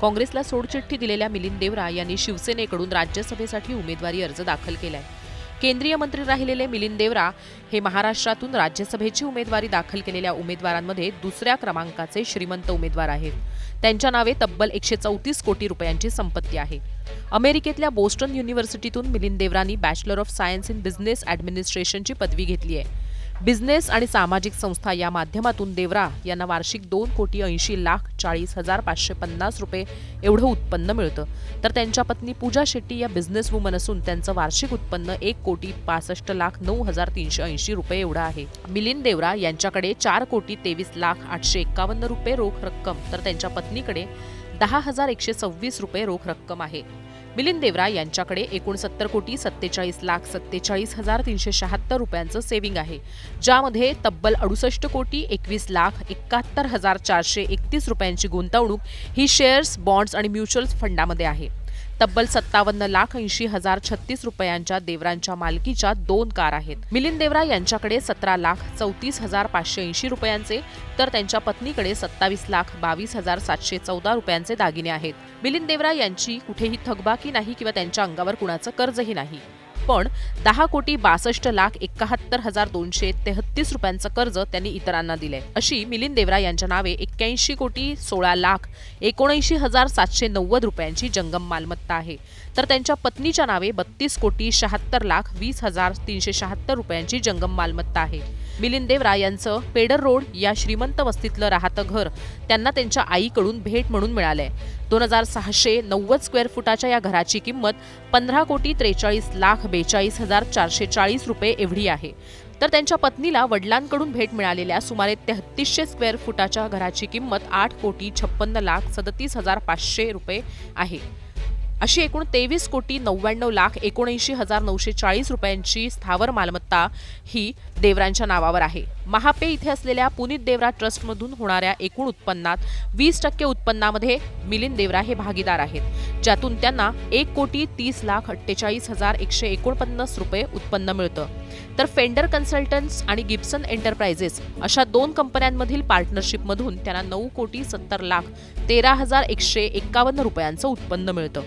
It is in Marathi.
काँग्रेसला सोडचिठ्ठी दिलेल्या मिलिंद देवरा यांनी शिवसेनेकडून राज्यसभेसाठी उमेदवारी अर्ज दाखल केलाय. केंद्रीय मंत्री राहिलेले मिलिंद देवरा हे महाराष्ट्रातून राज्यसभेची उमेदवारी दाखल केलेल्या उमेदवारांमध्ये दुसऱ्या क्रमांकाचे श्रीमंत उमेदवार आहेत. त्यांच्या नावे तब्बल एकशे चौतीस कोटी रुपयांची संपत्ती आहे. अमेरिकेतल्या बोस्टन युनिव्हर्सिटीतून Milind देवरांनी bachelor of science in business ॲडमिनिस्ट्रेशनची पदवी घेतली आहे. बिझनेस आणि सामाजिक संस्था या माध्यमातून देवरा यांना वार्षिक दोन कोटी ऐंशी लाख चाळीस हजार पाचशे पन्नास रुपये एवढं उत्पन्न मिळतं. तर त्यांच्या पत्नी पूजा शेट्टी या बिझनेस वुमन असून त्यांचं वार्षिक उत्पन्न एक कोटी पासष्ट लाख नऊ हजार तीनशे ऐंशी रुपये एवढं आहे. मिलिंद देवरा यांच्याकडे चार कोटी तेवीस लाख आठशे एक्कावन्न रुपये रोख रक्कम तर त्यांच्या पत्नीकडे दहा हजार एकशे सव्वीस रुपये रोख रक्कम आहे. मिलिंद देवरा यांच्याकडे एकोणसत्तर कोटी सत्तेचाळीस लाख सत्तेचाळीस हजार तीनशे शहात्तर रुपयांचं सेव्हिंग आहे. ज्यामध्ये तब्बल अडुसष्ट कोटी एकवीस लाख एकाहत्तर हजार चारशे एकतीस रुपयांची गुंतवणूक ही शेअर्स बॉन्ड्स आणि म्युच्युअल फंडामध्ये आहे. तब्बल सत्तावन्न लाख ऐंशी हजार छत्तीस रुपयांच्या देवरांच्या मालकीच्या दोन कार आहेत. मिलिंद देवरा यांच्याकडे सतरा लाख चौतीस हजार पाचशे ऐंशी रुपयांचे तर त्यांच्या पत्नीकडे सत्तावीस लाख बावीस हजार सातशे चौदा रुपयांचे दागिने आहेत. मिलिंद देवरा यांची कुठेही थकबाकी नाही किंवा त्यांच्या अंगावर कुणाचं कर्जही नाही. पण दहा कोटी बासष्ट लाख एकाहत्तर हजार दोनशे तेहतीस रुपयांचं कर्ज त्यांनी इतरांना दिलंय. अशी मिलिंद देवरा यांच्या नावे एक्क्याऐंशी कोटी सोळा लाख एकोणऐंशी हजार सातशे नव्वद रुपयांची जंगम मालमत्ता आहे. तर त्यांच्या पत्नीच्या नावे बत्तीस कोटी शहात्तर लाख वीस हजार तीनशे शहात्तर रुपयांची जंगम मालमत्ता आहे. मिलिंद देवरा यांचं पेडर रोड या श्रीमंत वस्तीतलं राहतं घर त्यांना त्यांच्या आईकडून भेट म्हणून मिळालंय. दोन हजार सहाशे नव्वद स्क्वेअर फुटाच्या या घराची किंमत पंधरा कोटी त्रेचाळीस लाख बेचाळीस हजार चारशे चाळीस रुपये एवढी आहे. तर त्यांच्या पत्नीला वडिलांकडून भेट मिळालेल्या सुमारे तेहतीसशे स्क्वेअर फुटाच्या घराची किंमत आठ कोटी छप्पन्न लाख सदतीस हजार पाचशे रुपये आहे. अशी एकूण तेवीस कोटी नव्याण्णव लाख एकोणऐंशी हजार नऊशे चाळीस रुपयांची स्थावर मालमत्ता ही देवरांच्या नावावर आहे. महापे इथे असलेल्या पुनीत देवरा ट्रस्टमधून होणाऱ्या एकूण उत्पन्नात वीस टक्के उत्पन्नामध्ये मिलिंद देवरा हे भागीदार आहेत. ज्यातून त्यांना एक कोटी तीस लाख अठ्ठेचाळीस हजार एकशे एकोणपन्नास रुपये उत्पन्न मिळतं. तर फेंडर कन्सल्टन्स आणि गिब्सन एंटरप्राइजेस अशा दोन कंपन्यांमधील पार्टनरशिपमधून त्यांना नऊ कोटी सत्तर लाख तेरा हजार एकशे एक्कावन्न रुपयांचं उत्पन्न मिळतं.